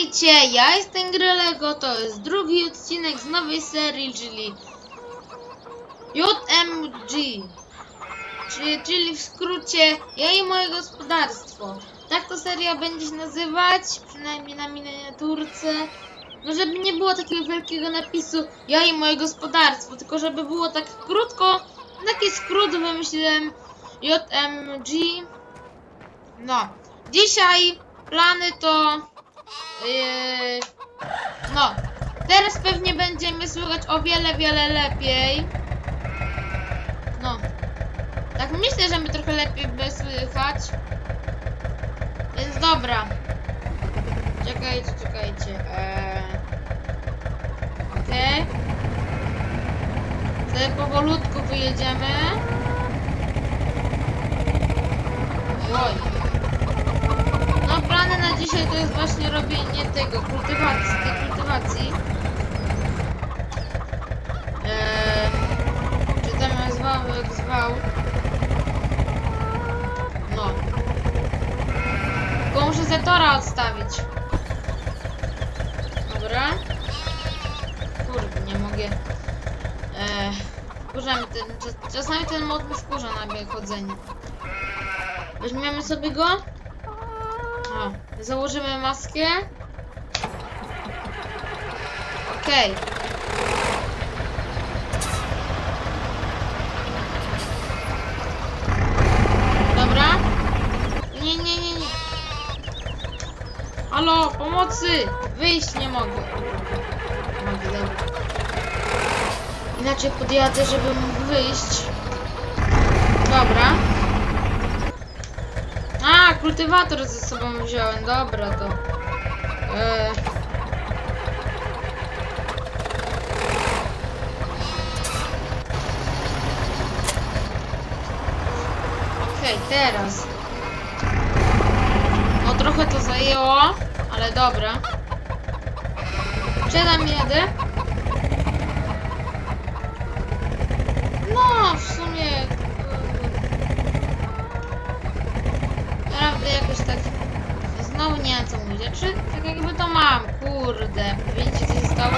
Witajcie, ja jestem Grelego, to jest drugi odcinek z nowej serii, czyli JMG, czyli, czyli w skrócie Ja i moje gospodarstwo. Tak to seria będzie się nazywać, przynajmniej na miniaturce. No żeby nie było takiego wielkiego napisu Ja i moje gospodarstwo, tylko żeby było tak krótko, taki skrót wymyśliłem JMG. No, dzisiaj plany to Yy, no, teraz pewnie będziemy słychać o wiele, wiele lepiej. No, tak myślę, że my trochę lepiej by słychać. Więc dobra. Czekajcie, czekajcie. Eee, Okej. Okay. Sobie powolutku wyjedziemy. Oj. Plany na dzisiaj to jest właśnie robienie tego, kultywacji, tej kultywacji. Eee, czy tam zwał jak zwał. No. Tylko muszę Zetora odstawić. Dobra. Kurde, nie mogę. Eee, wkurza mi ten, czas- czasami ten mod mnie wkurza na chodzenie. Weźmiemy sobie go. O, założymy maskę. Okej. Dobra. Nie, nie, nie, nie. Halo, pomocy! Wyjść nie mogę. Mogę, dobra. Inaczej podjadę, żeby mógł wyjść. Dobra. A, kultywator ze sobą wziąłem, dobra to. E... Okej, teraz. No trochę to zajęło, ale dobra. Gdzie tam jedę? No, w sumie naprawdę jakoś tak znowu nie co mówić. Czy tak jakby to mam, kurde. Wiecie co się stało?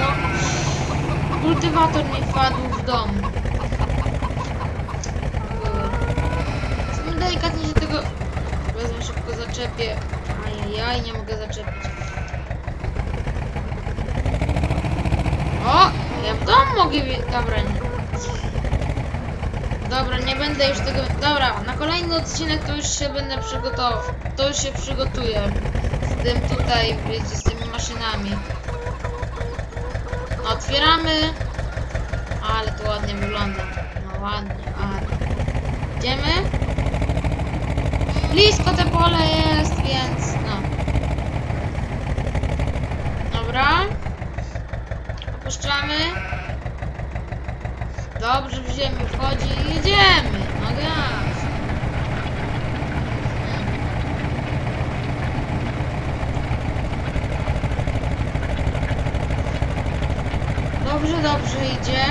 Kultywator mi wpadł w dom. Sumie delikatnie się tego wezmę szybko zaczepię. Ajajaj, nie mogę zaczepić. O! Ja w dom mogę... Dobra, nie. Dobra, nie będę już tego. Dobra, na kolejny odcinek to już się będę przygotował. To już się przygotuję. Z tym tutaj, wiecie, z tymi maszynami. No, otwieramy. Ale to ładnie wygląda. No ładnie, ładnie. Idziemy. Blisko te pole jest, więc no. Dobra. Opuszczamy. Dobrze w ziemię wchodzi i jedziemy. No gaz. Dobrze, dobrze idzie.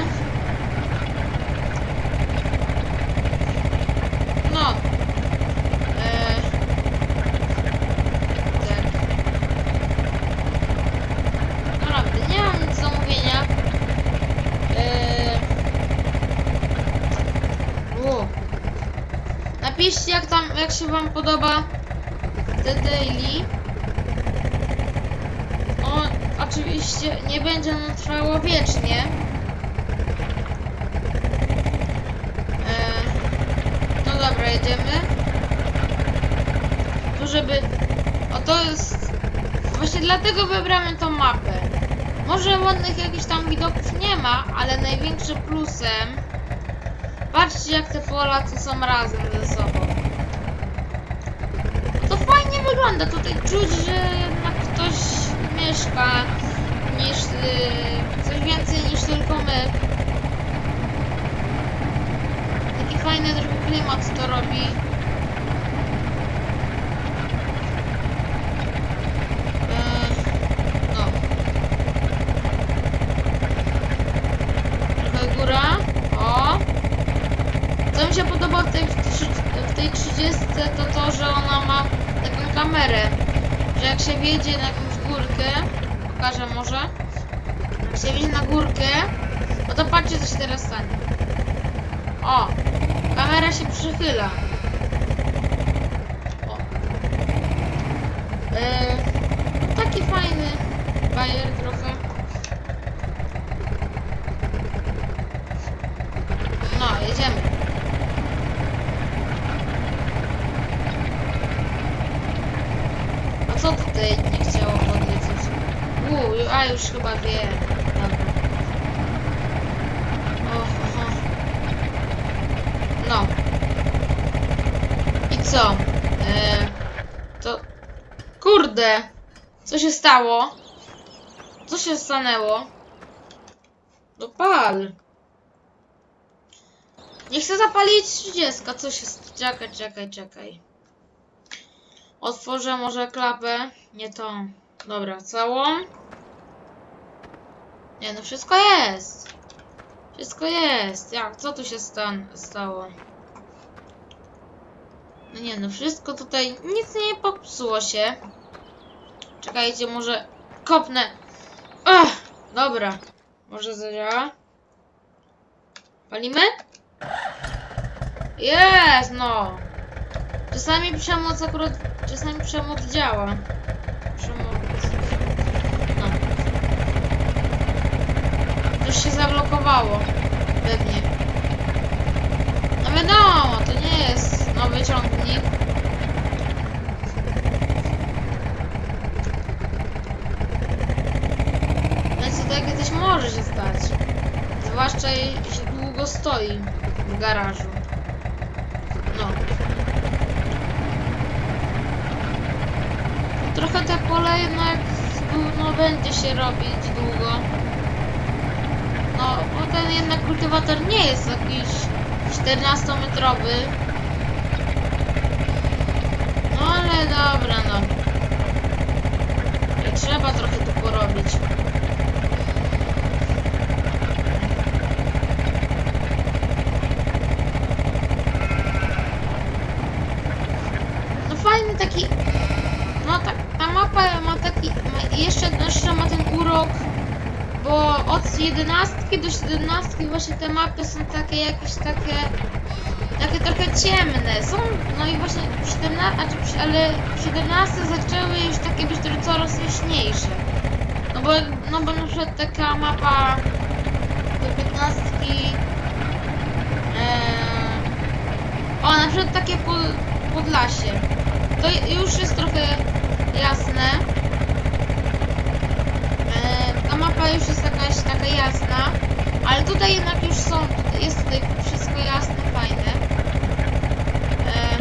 No. Eee. Tak. Naprawdę, nie mam nic do mówienia. Eee. U. Napiszcie jak tam, jak się wam podoba The Daily. O, oczywiście nie będzie ono trwało wiecznie. E, no dobra, jedziemy. Tu żeby... O to jest... Właśnie dlatego wybrałem tą mapę. Może ładnych jakichś tam widoków nie ma, ale największym plusem Patrzcie jak te pola tu są razem ze sobą. To fajnie wygląda. Tutaj czuć, że jednak ktoś mieszka niż yy, coś więcej niż tylko my. Taki fajny trochę klimat to robi. Yy, no. Trochę góra. O. Co mi się podoba w tej, w tej 30 to to, że jak się wjedzie na jakąś górkę, pokażę może. Jak się wjedzie na górkę, no to patrzcie co się teraz stanie. O! Kamera się przychyla. O. E, taki fajny bajer trochę. No, jedziemy. A co tutaj nie chciało podlecieć? Uuu, a już chyba wie. No. I co? E, to... Kurde! Co się stało? Co się stanęło? No pal! Nie chcę zapalić 30. Co się... Czekaj, czekaj, czekaj. Otworzę może klapę. Nie to. Dobra, całą. Nie no, wszystko jest. Wszystko jest. Jak? Co tu się stan stało? No nie no, wszystko tutaj... Nic nie popsuło się. Czekajcie, może kopnę. Ach, dobra. Może zadziała? Palimy? Jest, no. Czasami przemoc akurat... Czasami przemoc działa. Przemoc... No. Coś się zablokowało. Pewnie. No wiadomo, to nie jest nowy ciągnik. Więc to takie coś może się stać. Zwłaszcza jeśli długo stoi w garażu. No. Trochę te pole jednak no, będzie się robić długo. No, bo ten jednak kultywator nie jest jakiś 14-metrowy. No ale dobra, no. I trzeba trochę tu porobić. No fajny taki... No ta, ta mapa ma taki... Ma, jeszcze, jeszcze ma ten urok bo od 11 do 17 właśnie te mapy są takie jakieś takie takie trochę ciemne. Są no i właśnie w 17, a czy, ale w 17 zaczęły już takie być coraz jaśniejsze. No bo no bo na przykład taka mapa do 15 e, o na przykład takie pod, Podlasie. To już jest trochę jasne. Mapa już jest jakaś taka jasna, ale tutaj jednak już są, jest tutaj wszystko jasne, fajne. E,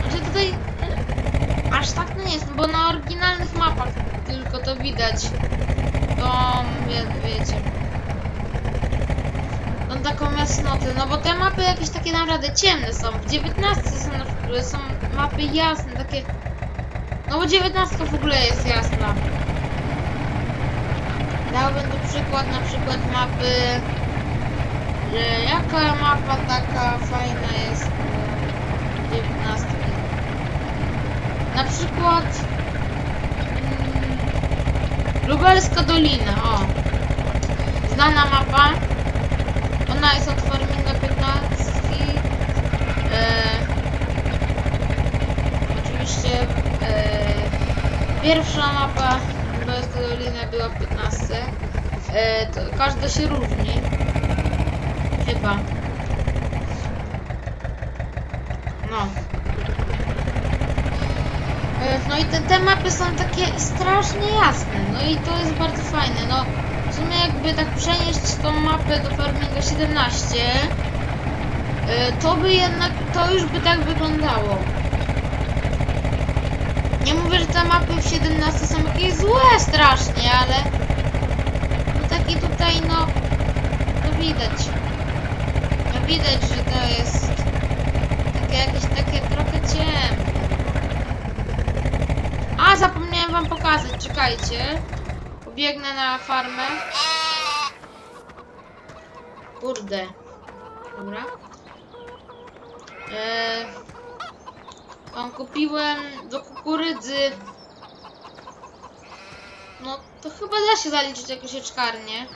znaczy tutaj e, aż tak nie jest, bo na oryginalnych mapach tylko to widać. To wie, wiecie. Tą taką jasnotę, no bo te mapy jakieś takie naprawdę ciemne są. W 19 są, są mapy jasne, takie. No bo 19 w ogóle jest jasna. Dałbym tu przykład na przykład mapy. Że jaka mapa taka fajna jest e, 19. Na przykład mm, Lubelska Dolina, o. Znana mapa. Ona jest od Farminga 15. E, oczywiście e, pierwsza mapa Lubelska Dolina była w 15. E, to każda się różni. Chyba. No. E, No i te, te mapy są takie strasznie jasne. No i to jest bardzo fajne. No w sumie jakby tak przenieść tą mapę do Farminga 17, e, to by jednak, to już by tak wyglądało. Nie mówię, że te mapy w 17 są jakieś złe strasznie, ale no taki tutaj no, no widać. No widać, że to jest takie jakieś takie trochę ciemne. A, zapomniałem wam pokazać, czekajcie. Pobiegnę na farmę. Kurde. Dobra. Eee, tam kupiłem do kukurydzy No to chyba da się zaliczyć jako sieczkarnię.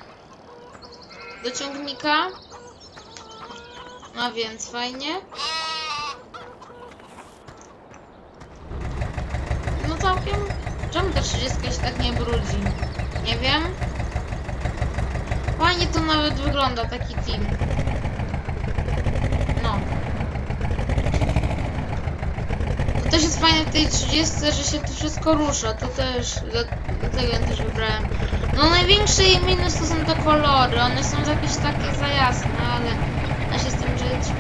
Do ciągnika. A więc fajnie. No całkiem. Czemu ta 30 się tak nie brudzi? Nie wiem. Fajnie to nawet wygląda taki team. No. To też jest fajne w tej 30, że się to wszystko rusza. To też, dlatego ja też wybrałem. No największy minus to są te kolory. One są jakieś takie za jasne, ale da się z tym żyć.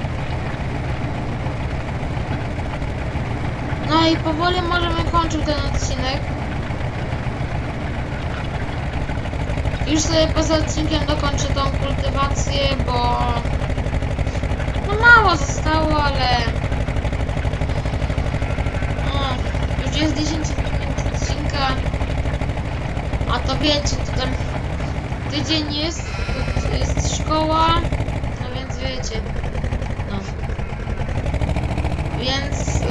No i powoli możemy kończyć ten odcinek. Już sobie poza odcinkiem dokończę tą kultywację, bo no mało zostało, ale o, już jest 10 minut odcinka. A to wiecie, to tam tydzień jest, jest szkoła, no więc wiecie. No. Więc yy,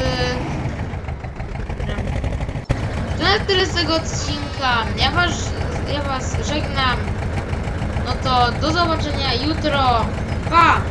to na tyle z tego odcinka. Ja was, ja was żegnam. No to do zobaczenia jutro. Pa!